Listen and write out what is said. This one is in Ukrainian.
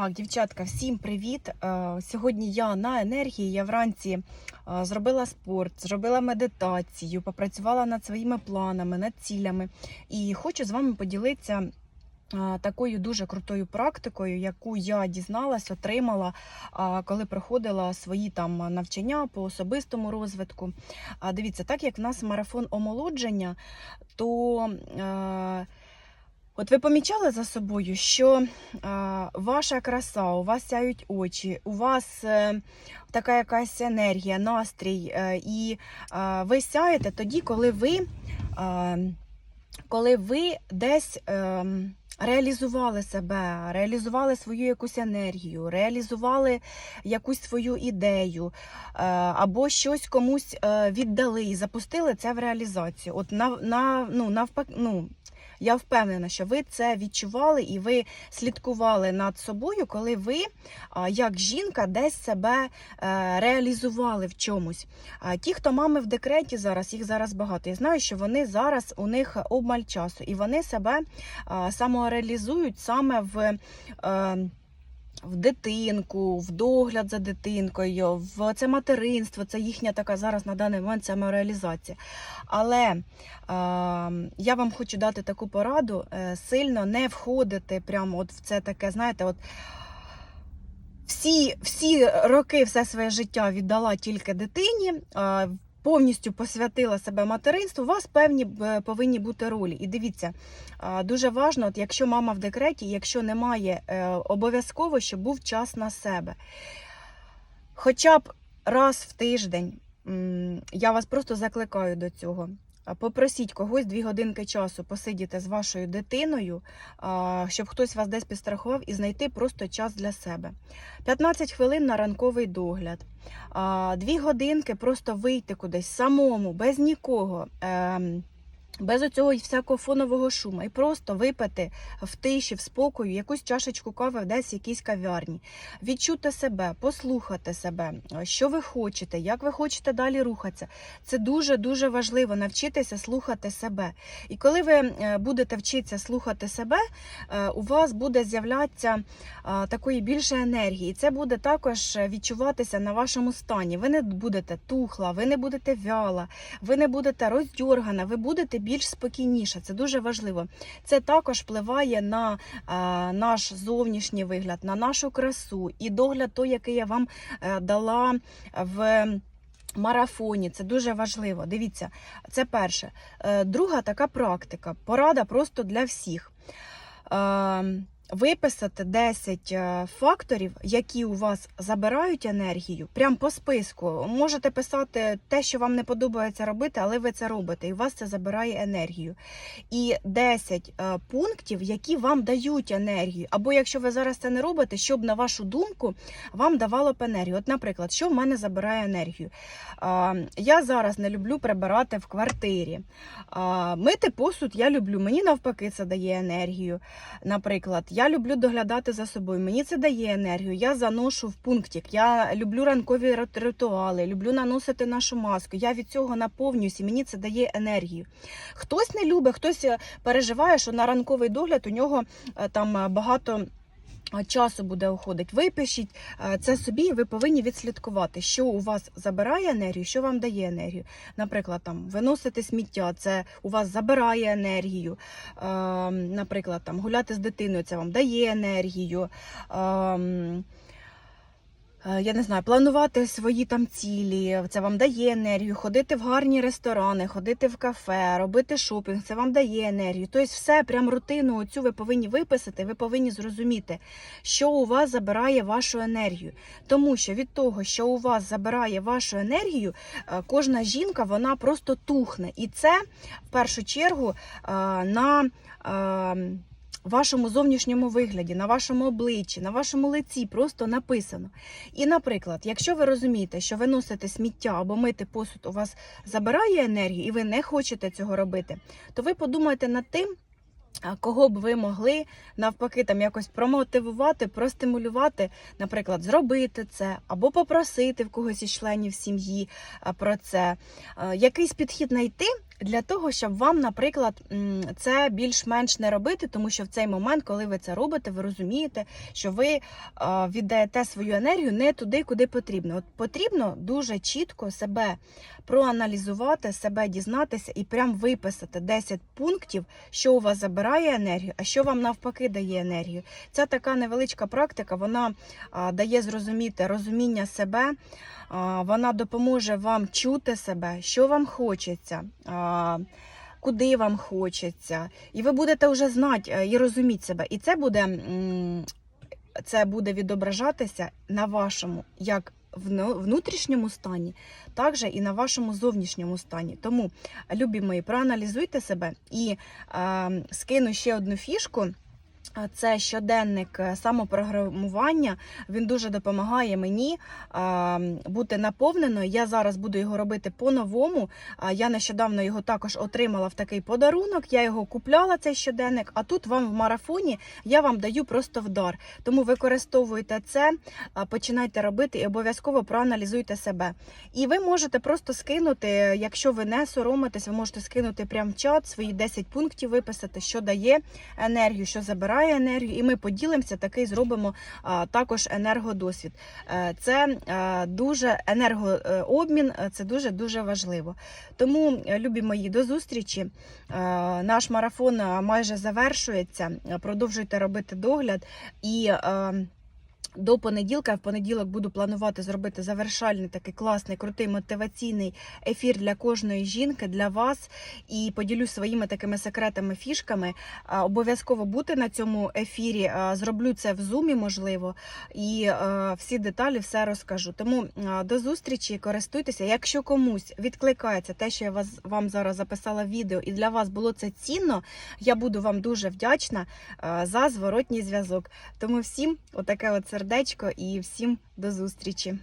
Так, дівчатка, всім привіт! Е, Сьогодні я на енергії. Я вранці е, зробила спорт, зробила медитацію, попрацювала над своїми планами, над цілями. І хочу з вами поділитися е, такою дуже крутою практикою, яку я дізналась, отримала, коли проходила свої там навчання по особистому розвитку. Дивіться, так як в нас марафон омолодження, то. От ви помічали за собою, що а, ваша краса, у вас сяють очі, у вас е, така якась енергія, настрій, е, і е, ви сяєте тоді, коли ви, е, коли ви десь е, реалізували себе, реалізували свою якусь енергію, реалізували якусь свою ідею, е, або щось комусь е, віддали і запустили це в реалізацію. От на, на, ну, навпаки, ну, я впевнена, що ви це відчували і ви слідкували над собою, коли ви, як жінка, десь себе е, реалізували в чомусь. Ті, хто мами в декреті зараз, їх зараз багато. Я знаю, що вони зараз у них обмаль часу, і вони себе самореалізують саме в. В дитинку, в догляд за дитинкою, в це материнство, це їхня така зараз на даний момент самореалізація. Але е, я вам хочу дати таку пораду: е, сильно не входити прямо от в це таке, знаєте, от. Всі, всі роки, все своє життя віддала тільки дитині, повністю посвятила себе материнству. У вас певні е, повинні бути ролі. І дивіться, дуже важно, от якщо мама в декреті, якщо немає, е, обов'язково, щоб був час на себе. Хоча б раз в тиждень я вас просто закликаю до цього. Попросіть когось дві годинки часу посидіти з вашою дитиною, щоб хтось вас десь підстрахував і знайти просто час для себе. 15 хвилин на ранковий догляд, дві годинки просто вийти кудись самому, без нікого. Без оцього всякого фонового шуму і просто випити в тиші, в спокою якусь чашечку кави десь в якійсь кав'ярні, відчути себе, послухати себе, що ви хочете, як ви хочете далі рухатися. Це дуже дуже важливо навчитися слухати себе. І коли ви е, будете вчитися слухати себе, е, у вас буде з'являтися е, такої більше енергії. І це буде також відчуватися на вашому стані. Ви не будете тухла, ви не будете вяла, ви не будете роздьоргана, ви будете більш спокійніше. Це дуже важливо. Це також впливає на е, наш зовнішній вигляд, на нашу красу і догляд той, який я вам е, дала в. Марафоні це дуже важливо. Дивіться, це перше. Е, Друга така практика. Порада просто для всіх. Виписати 10 е, факторів, які у вас забирають енергію, прям по списку. Можете писати те, що вам не подобається робити, але ви це робите, і у вас це забирає енергію. І 10 е, пунктів, які вам дають енергію. Або якщо ви зараз це не робите, щоб на вашу думку вам давало б енергію. От, наприклад, що в мене забирає енергію? Е, Я зараз не люблю прибирати в квартирі. Мити посуд я люблю. Мені навпаки це дає енергію. Наприклад, я люблю доглядати за собою. Мені це дає енергію. Я заношу в пунктик. Я люблю ранкові ритуали, люблю наносити нашу маску. Я від цього наповнююсь і мені це дає енергію. Хтось не любить, хтось е, переживає, що на ранковий догляд у нього е, там е, багато. Часу буде уходить. Випишіть е, це собі, ви повинні відслідкувати, що у вас забирає енергію, що вам дає енергію. Наприклад, там виносити сміття, це у вас забирає енергію. Е, Наприклад, там гуляти з дитиною, це вам дає енергію. Е, Я не знаю, планувати свої там цілі, це вам дає енергію, ходити в гарні ресторани, ходити в кафе, робити шопінг, це вам дає енергію. Тобто, все прям рутину оцю ви повинні виписати, ви повинні зрозуміти, що у вас забирає вашу енергію. Тому що від того, що у вас забирає вашу енергію, е, кожна жінка вона просто тухне. І це в першу чергу е, на вашому зовнішньому вигляді, на вашому обличчі, на вашому лиці просто написано. І, наприклад, якщо ви розумієте, що ви носите сміття або мити посуд у вас забирає енергію, і ви не хочете цього робити, то ви подумайте над тим. Кого б ви могли навпаки там якось промотивувати, простимулювати, наприклад, зробити це, або попросити в когось із членів сім'ї про це, якийсь підхід знайти, для того, щоб вам, наприклад, це більш-менш не робити, тому що в цей момент, коли ви це робите, ви розумієте, що ви е, віддаєте свою енергію не туди, куди потрібно. От потрібно дуже чітко себе проаналізувати, себе дізнатися і прям виписати 10 пунктів, що у вас забирає енергію, а що вам навпаки дає енергію. Ця така невеличка практика, вона дає зрозуміти розуміння себе. Вона допоможе вам чути себе, що вам хочеться. Куди вам хочеться, і ви будете вже знати е, і розуміти себе. І це буде, це буде відображатися на вашому як внутрішньому стані, так же і на вашому зовнішньому стані. Тому, любі мої, проаналізуйте себе і е, скину ще одну фішку. Це щоденник е, самопрограмування. Він дуже допомагає мені бути наповненою. Я зараз буду його робити по-новому. Я нещодавно його також отримала в такий подарунок. Я його купляла, цей щоденник. А тут вам в марафоні я вам даю просто в дар. Тому використовуйте це, починайте робити і обов'язково проаналізуйте себе. І ви можете просто скинути, якщо ви не соромитесь, ви можете скинути прямо в чат свої 10 пунктів, виписати, що дає енергію, що забирає енергію, і ми поділимося, такий зробимо також енергодосвід. Е, Це е, дуже енергообмін, е, це дуже дуже важливо. Тому, е, любі мої, до зустрічі. Е, Наш марафон е, майже завершується. Е, Продовжуйте робити догляд і. До понеділка, в понеділок буду планувати зробити завершальний такий класний, крутий мотиваційний ефір для кожної жінки, для вас. І поділюсь своїми такими секретами, фішками. Обов'язково бути на цьому ефірі. Зроблю це в зумі, можливо, і всі деталі все розкажу. Тому до зустрічі, користуйтеся. Якщо комусь відкликається те, що я вас вам зараз записала відео, і для вас було це цінно, я буду вам дуже вдячна за зворотній зв'язок. Тому всім отаке от сердечко і всім до зустрічі.